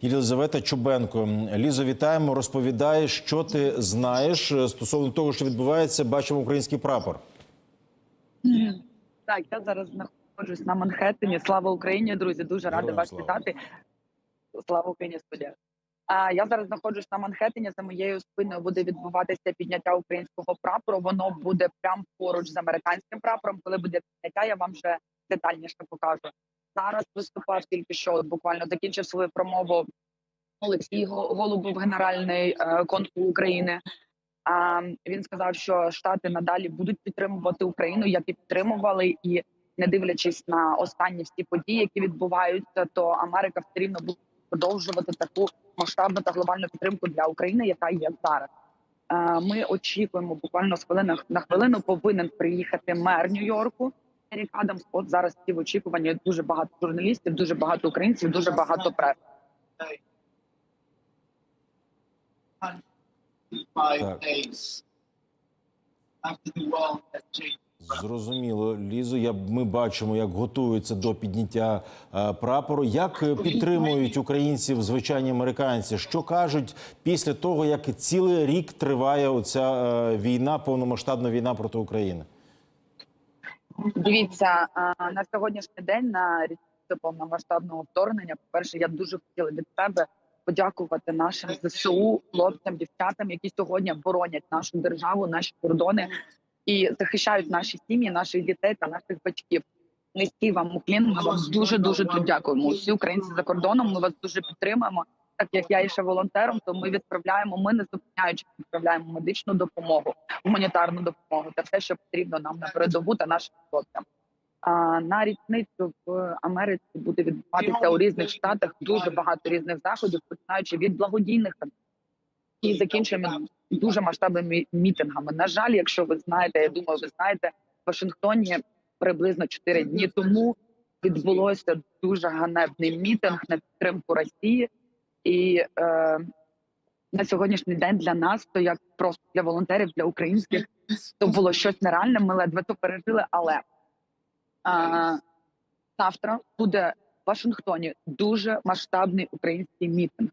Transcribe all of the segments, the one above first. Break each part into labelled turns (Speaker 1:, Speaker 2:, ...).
Speaker 1: Єлизавета Чубенко. Лізо, вітаємо. Розповідай, що ти знаєш е, стосовно того, що відбувається. Бачимо український прапор.
Speaker 2: Так, я зараз знаходжусь на Манхеттені. Слава Україні, друзі! Дуже рада вас вітати. Слава Україні, студія. А я зараз знаходжусь на Манхеттені. За моєю спиною буде відбуватися підняття українського прапору. Воно буде прямо поруч з американським прапором. Коли буде підняття, я вам вже детальніше покажу. Зараз виступав тільки що от буквально закінчив свою промову Олексій Го- Голубов, генеральний е, консул України. А він сказав, що Штати надалі будуть підтримувати Україну, як і підтримували, і не дивлячись на останні всі події, які відбуваються, то Америка все рівно буде продовжувати таку масштабну та глобальну підтримку для України, яка є зараз. Е, Ми очікуємо буквально з хвилини на хвилину. Повинен приїхати мер Нью-Йорку. Ерік Адамс. От зараз ці в очікуванні дуже багато журналістів, дуже багато українців, дуже багато прес.
Speaker 3: five
Speaker 1: Так. Зрозуміло, Лізо. Я ми бачимо, як готуються до підняття е, прапору. Як е, підтримують українців звичайні американці? Що кажуть після того, як цілий рік триває оця е, війна, повномасштабна війна проти України?
Speaker 2: Дивіться на сьогоднішній день на річницю повномасштабного вторгнення. По перше, я дуже хотіла від себе подякувати нашим зсу, хлопцям, дівчатам, які сьогодні боронять нашу державу, наші кордони і захищають наші сім'ї, наших дітей та наших батьків. Низький вам уклін. Ми вам дуже дуже дякуємо. Усі українці за кордоном. Ми вас дуже підтримуємо. Так як я є ще волонтером, то ми відправляємо. Ми не зупиняючи відправляємо медичну допомогу, гуманітарну допомогу та все, що потрібно нам на передову та нашим хлопцям. А на річницю в Америці буде відбуватися у різних штатах дуже багато різних заходів, починаючи від благодійних і закінчуємо дуже масштабними мітингами. На жаль, якщо ви знаєте, я думаю, ви знаєте, в Вашингтоні приблизно 4 дні тому відбулося дуже ганебний мітинг на підтримку Росії, і е, на сьогоднішній день для нас, то як просто для волонтерів, для українських, то було щось нереальне. Ми ледве то пережили, але а, завтра буде в Вашингтоні дуже масштабний український мітинг,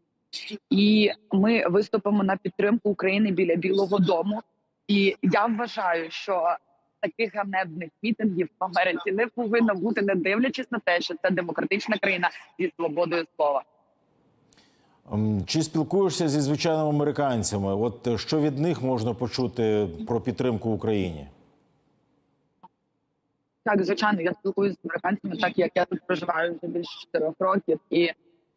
Speaker 2: і ми виступимо на підтримку України біля Білого Дому. І я вважаю, що таких ганебних мітингів в Америці не повинно бути, не дивлячись на те, що це демократична країна зі свободою слова.
Speaker 1: Ем, Чи спілкуєшся зі звичайними американцями? От е, що від них можна почути про підтримку Україні?
Speaker 2: Так, звичайно, я спілкуюся з американцями, так як я тут проживаю вже більше чотирьох років, і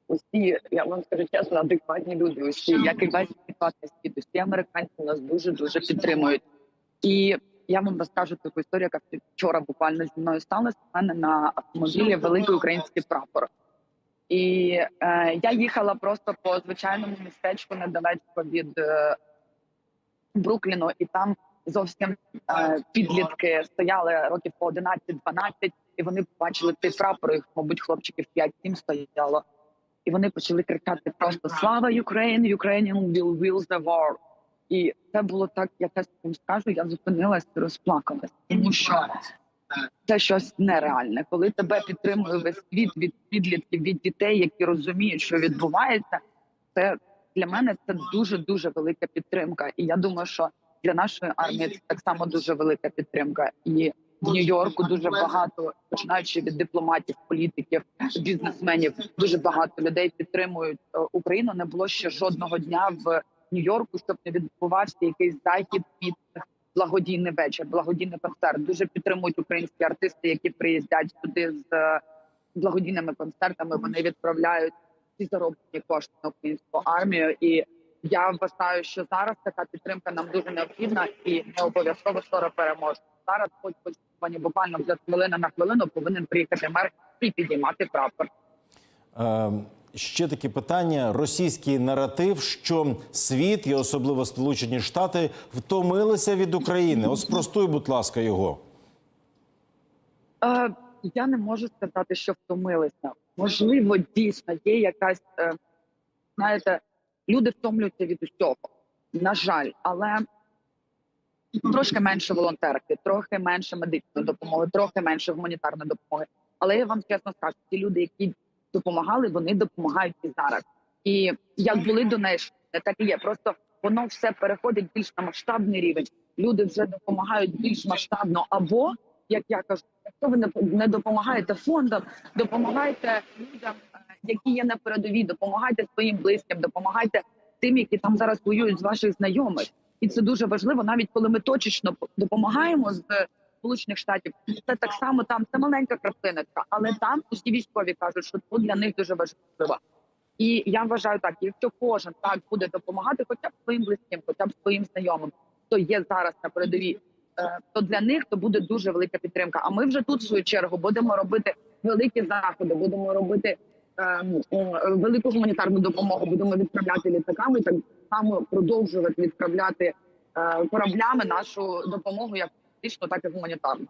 Speaker 2: усі, я вам скажу чесно, адекватні люди, усі, як і весь адекватний світ, усі американці нас дуже дуже підтримують. І я вам розкажу таку історію, яка вчора буквально зі мною сталася. У мене на автомобілі великий український прапор. І е, я їхала просто по звичайному містечку недалечко від е, Брукліну, і там зовсім е, підлітки стояли років по 11-12, і вони побачили цей прапор, їх, мабуть, хлопчиків 5-7 стояло. І вони почали кричати просто Слава Україні! Ukrainian will will the war! І це було так, я вам скажу, я зупинилась розплакалась, тому що це щось нереальне. Коли тебе підтримує весь світ від підлітків, від дітей, які розуміють, що відбувається, це для мене це дуже дуже велика підтримка. І я думаю, що для нашої армії це так само дуже велика підтримка. І в Нью-Йорку дуже багато, починаючи від дипломатів, політиків, бізнесменів, дуже багато людей підтримують е, Україну. Не було ще жодного дня в Нью-Йорку, щоб не відбувався якийсь захід під благодійний вечір, благодійний концерт. Дуже підтримують українські артисти, які приїздять сюди з е, благодійними концертами. Вони відправляють ці зароблені кошти на українську армію. І я вважаю, що зараз така підтримка нам дуже необхідна і не обов'язково скоро переможе. Зараз, хоч очікувані буквально вже хвилина на хвилину, повинен приїхати мер і підіймати прапор.
Speaker 1: Е, ще таке питання: російський наратив, що світ і особливо Сполучені Штати втомилися від України. От спростуй, будь ласка, його.
Speaker 2: Е, я не можу сказати, що втомилися. Можливо, дійсно є якась, е, знаєте, люди втомлюються від усього. На жаль, але трошки менше волонтерки, трохи менше медичної допомоги, трохи менше гуманітарної допомоги. Але я вам чесно скажу, ті люди, які допомагали, вони допомагають і зараз. І як були донешні, так і є. Просто воно все переходить більш на масштабний рівень. Люди вже допомагають більш масштабно. Або як я кажу, якщо ви не- допомагаєте фондам, допомагайте людям, е, які є на передовій, допомагайте своїм близьким, допомагайте тим, які там зараз воюють з ваших знайомих. І це дуже важливо, навіть коли ми точечно допомагаємо з Сполучених Штатів. Це так само там це маленька краплиночка, але там усі військові кажуть, що це для них дуже важливо. І я вважаю так, якщо кожен так буде допомагати, хоча б своїм близьким, хоча б своїм знайомим, хто є зараз на передовій, е, то для них то буде дуже велика підтримка. А ми вже тут в свою чергу будемо робити великі заходи, будемо робити ем, е, велику гуманітарну допомогу, будемо відправляти літаками, так само продовжувати відправляти е, кораблями нашу допомогу, як фізичну, так і гуманітарну.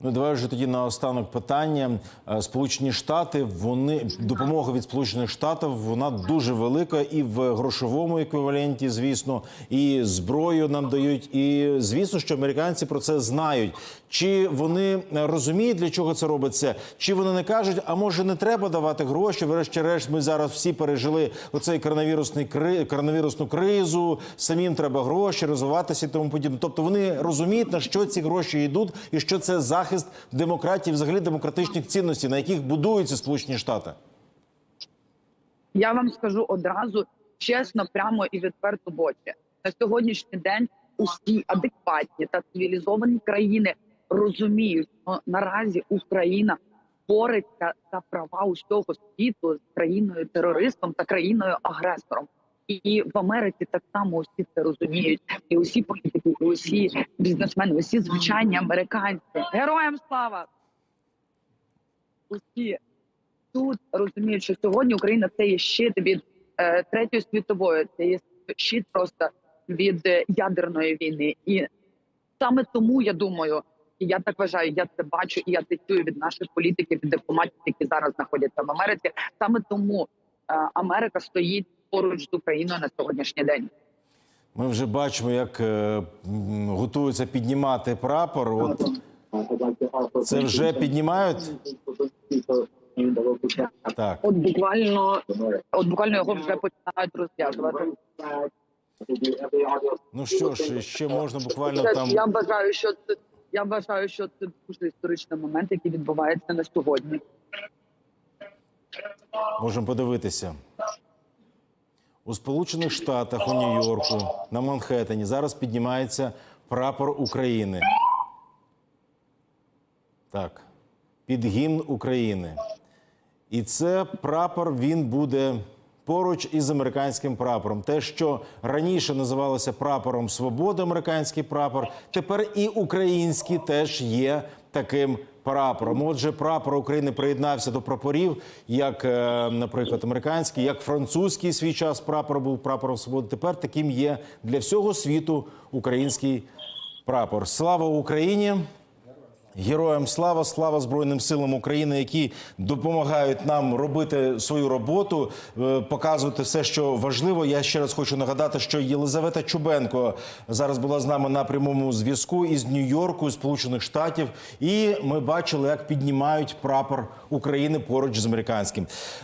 Speaker 1: Ну, давай вже тоді на останок питання. Е, Сполучені Штати, вони допомога від Сполучених Штатів вона дуже велика і в грошовому еквіваленті, звісно, і зброю нам дають. І звісно, що американці про це знають. Чи вони розуміють, для чого це робиться? Чи вони не кажуть, а може не треба давати гроші? Врешті-решт, ми зараз всі пережили оцей коронавірусний кри... коронавірусну кризу. Самим треба гроші, розвиватися і тому подібне. Тобто вони розуміють на що ці гроші йдуть, і що це захист демократії, взагалі демократичних цінностей, на яких будуються Сполучені Штати.
Speaker 2: Я вам скажу одразу чесно, прямо і відверто в. На сьогоднішній день усі адекватні та цивілізовані країни розуміють, що наразі Україна бореться за права усього світу з країною терористом та країною агресором. І в Америці так само усі це розуміють, і усі політики, і усі бізнесмени, усі звичайні американці. Героям слава! Усі тут розуміють, що сьогодні Україна це є щит від е, третьої світової, це є щит просто від е, ядерної війни. І саме тому я думаю, і я так вважаю, я це бачу, і я це чую від наших політиків, від дипломатів, які зараз знаходяться в Америці. Саме тому е, Америка стоїть поруч з Україною на сьогоднішній день.
Speaker 1: Ми вже бачимо, як е, готуються піднімати прапор. От це вже піднімають. Так.
Speaker 2: От буквально, от буквально його вже починають розв'язувати.
Speaker 1: Ну що ж, ще можна буквально там.
Speaker 2: Я вважаю, що це я вважаю, що це дуже історичний момент, який відбувається на сьогодні.
Speaker 1: Можемо подивитися. У Сполучених Штатах, у Нью-Йорку, на Манхеттені зараз піднімається прапор України. Так, під гімн України. І це прапор він буде поруч із американським прапором. Те, що раніше називалося прапором свободи, американський прапор, тепер і український теж є таким прапором. Отже, прапор України приєднався до прапорів, як, е, наприклад, американський, як французький свій час прапор був прапором свободи. Тепер таким є для всього світу український прапор. Слава Україні! Героям слава, слава Збройним силам України, які допомагають нам робити свою роботу, е, показувати все, що важливо. Я ще раз хочу нагадати, що Єлизавета Чубенко зараз була з нами на прямому зв'язку із Нью-Йорку, Сполучених Штатів, і ми бачили, як піднімають прапор України поруч з американським.